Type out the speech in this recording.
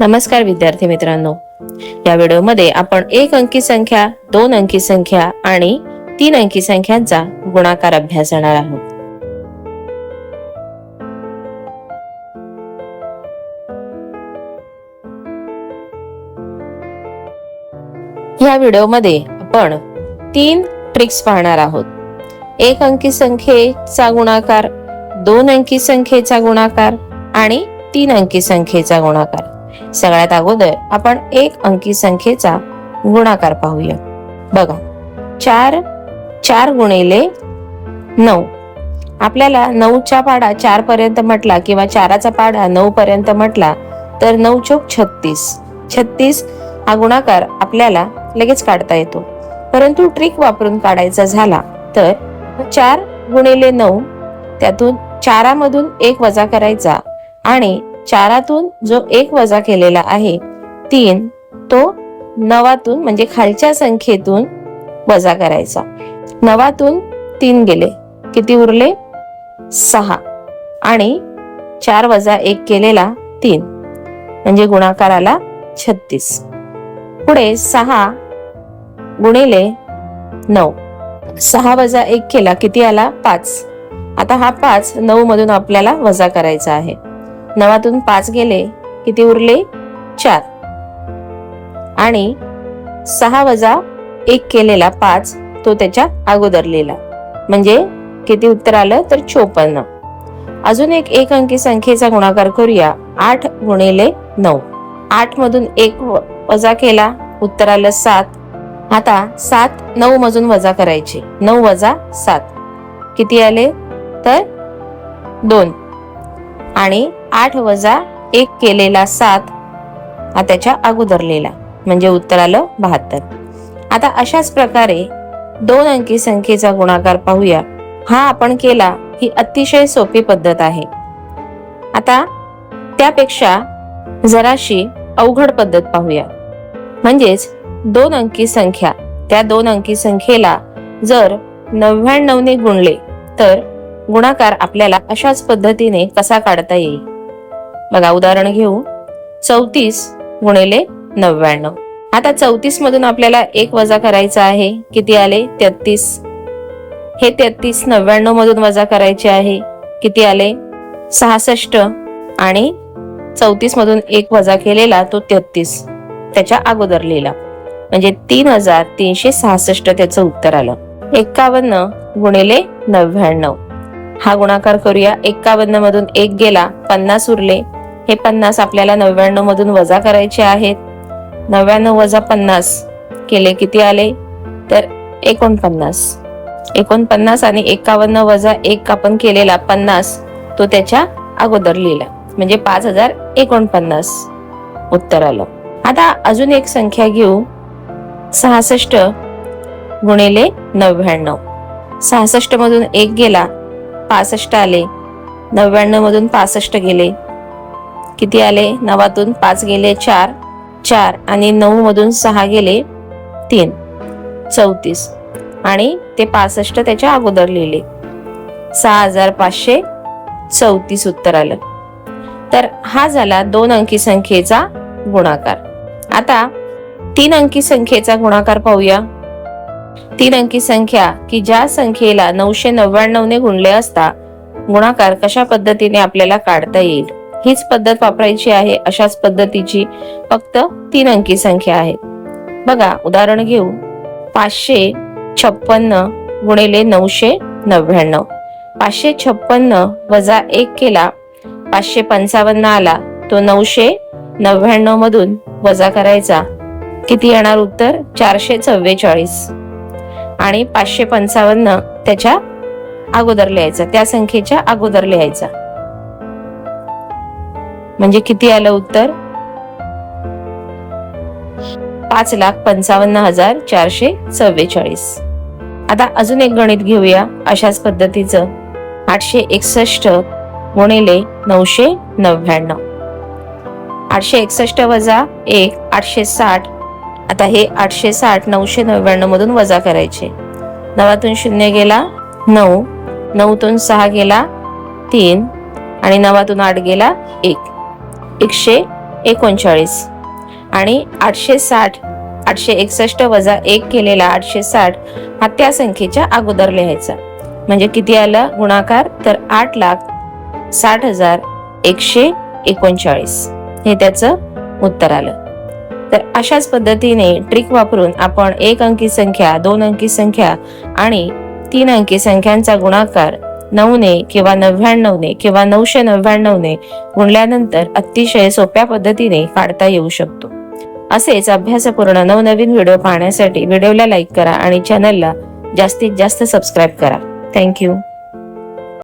नमस्कार विद्यार्थी मित्रांनो. या व्हिडिओमध्ये आपण एक अंकी संख्या दोन अंकी संख्या आणि तीन अंकी संख्यांचा गुणाकार अभ्यासणार आहोत. या व्हिडिओमध्ये आपण तीन ट्रिक्स पाहणार आहोत. एक अंकी संख्येचा गुणाकार दोन अंकी संख्येचा गुणाकार आणि तीन अंकी संख्येचा गुणाकार. सगळ्यात अगोदर आपण एक अंकी संख्येचा गुणाकार पाहूया. बघा चार चार गुणिले नऊ. आपल्याला नऊचा पाडा चार पर्यंत म्हटला किंवा चाराचा पाडा नऊ पर्यंत म्हटला तर नऊ चोक छत्तीस. छत्तीस हा गुणाकार आपल्याला लगेच काढता येतो. परंतु ट्रिक वापरून काढायचा झाला तर चार गुणिले नऊ त्यातून चारामधून एक वजा करायचा आणि चारातून जो एक वजा केलेला आहे तीन तो नवातून म्हणजे खालच्या संख्येतून वजा करायचा. नवातून तीन गेले. किती उरले? सहा. आणि चार वजा एक केलेला तीन. म्हणजे गुणाकार आला छत्तीस. पुढे सहा गुणिले नऊ. सहा वजा एक केला किती आला? पाच. आता हा पाच नऊ मधून आपल्याला वजा करायचा आहे. नवातून पाच गेले किती उरले? चार. आणि सहा वजा एक केलेला पाच तो त्याच्या अगोदर लिहिला म्हणजे किती उत्तर आलं तर चोपन्न. अजून एक एक अंकी संख्येचा गुणाकार करूया. आठ गुणिले नऊ. आठ मधून एक व- वजा केला. उत्तर आलं सात. आता सात नऊ मधून वजा करायचे. नऊ वजा सात. किती आले? तर दोन. आणि आठ वजा एक केलेला सात हा त्याच्या अगोदरलेला म्हणजे उत्तर आलं बहात्तर. आता अशाच प्रकारे दोन अंकी संख्येचा गुणाकार पाहूया. हा आपण केला ही अतिशय सोपी पद्धत आहे. आता त्यापेक्षा जराशी अवघड पद्धत पाहूया. म्हणजेच दोन अंकी संख्या त्या दोन अंकी संख्येला जर नव्याण्णवने गुणले तर गुणाकार आपल्याला अशाच पद्धतीने कसा काढता येईल? बघा उदाहरण घेऊ. चौतीस गुणिले नव्याण्णव. आता चौतीस मधून आपल्याला एक वजा करायचा आहे. किती आले? तेहतीस. हे तेहतीस नव्याण्णव मधून वजा करायचे आहे. किती आले? सहासष्ट. आणि चौतीस मधून एक वजा केलेला तो तेहतीस. त्याच्या अगोदर लिहिला. म्हणजे तीन हजार तीनशे सहासष्ट त्याचं उत्तर आलं. एक्कावन्न गुणिले नव्याण्णव. हा गुणाकार करूया. एक्कावन्न मधून एक गेला पन्नास उरले. हे पन्नास आपल्याला नव्याण्णव मधून वजा करायचे आहेत. नव्याण्णव वजा पन्नास केले किती आले? तर एकोणपन्नास. एकोणपन्नास आणि एकावन्न वजा एक आपण केलेला पन्नास तो त्याच्या अगोदर लिहिला. म्हणजे पाच हजार एकोणपन्नास. उत्तर आलं. आता अजून एक संख्या घेऊ. सहासष्ट गुणिले नव्याण्णव. सहासष्ट मधून एक गेला पासष्ट आले. नव्याण्णव मधून पासष्ट गेले. किती आले? नवातून पाच गेले चार. चार आणि नऊ मधून सहा गेले तीन. चौतीस. आणि ते पासष्ट त्याच्या अगोदर लिहिले. सहा हजार पाचशे चौतीस उत्तर आलं. तर हा झाला दोन अंकी संख्येचा गुणाकार. आता तीन अंकी संख्येचा गुणाकार पाहूया. तीन अंकी संख्या की ज्या संख्येला नऊशे नव्याण्णव ने गुणले असता गुणाकार कशा पद्धतीने आपल्याला काढता येईल? हीच पद्धत वापरायची आहे अशाच पद्धतीची फक्त तीन अंकी संख्या आहे. बघा उदाहरण घेऊ. पाचशे छप्पन्न गुणिले नऊशे नव्याण्णव. पाचशे छप्पन्न वजा एक केला पाचशे पंचावन्न आला तो नऊशे नव्याण्णव मधून वजा करायचा. किती येणार उत्तर? चारशे चव्वेचाळीस. आणि पाचशे पंचावन्न त्याच्या अगोदर लिहायचा त्या संख्येच्या अगोदर लिहायचा. म्हणजे किती आलं उत्तर? पाच लाख पंचावन्न हजार चारशे चव्वेचाळीस आता अजून एक गणित घेऊया. अशाच पद्धतीचं. आठशे एकसष्ट गुणिले नऊशे नव्याण्णव. आठशे एकसष्ट वजा एक आठशे साठ. आता हे आठशे साठ नऊशे नव्याण्णव मधून वजा करायचे. नवातून शून्य गेला नऊ. नऊतून सहा गेला तीन. आणि नवातून आठ गेला एक. एकशे एकोणचाळीस. आणि आठशे साठ आठशे एकसष्ट वजा एक केलेला आठशे साठ हा त्या संख्येच्या अगोदर लिहायचा. म्हणजे किती आला? गुणाकार तर आठ लाख साठ हजार एकशे एकोणचाळीस. हे त्याचं उत्तर आलं. तर अशाच पद्धतीने ट्रिक वापरून आपण एक अंकी संख्या दोन अंकी संख्या आणि तीन अंकी संख्यांचा गुणाकार नऊने किंवा नव्याण्णवने किंवा नऊशे नव्याण्णवने गुणल्यानंतर अतिशय सोप्या पद्धतीने काढता येऊ शकतो. असेच अभ्यासपूर्ण नवनवीन व्हिडिओ पाहण्यासाठी व्हिडिओला लाईक करा आणि चॅनलला जास्तीत जास्त सबस्क्राईब करा. थँक्यू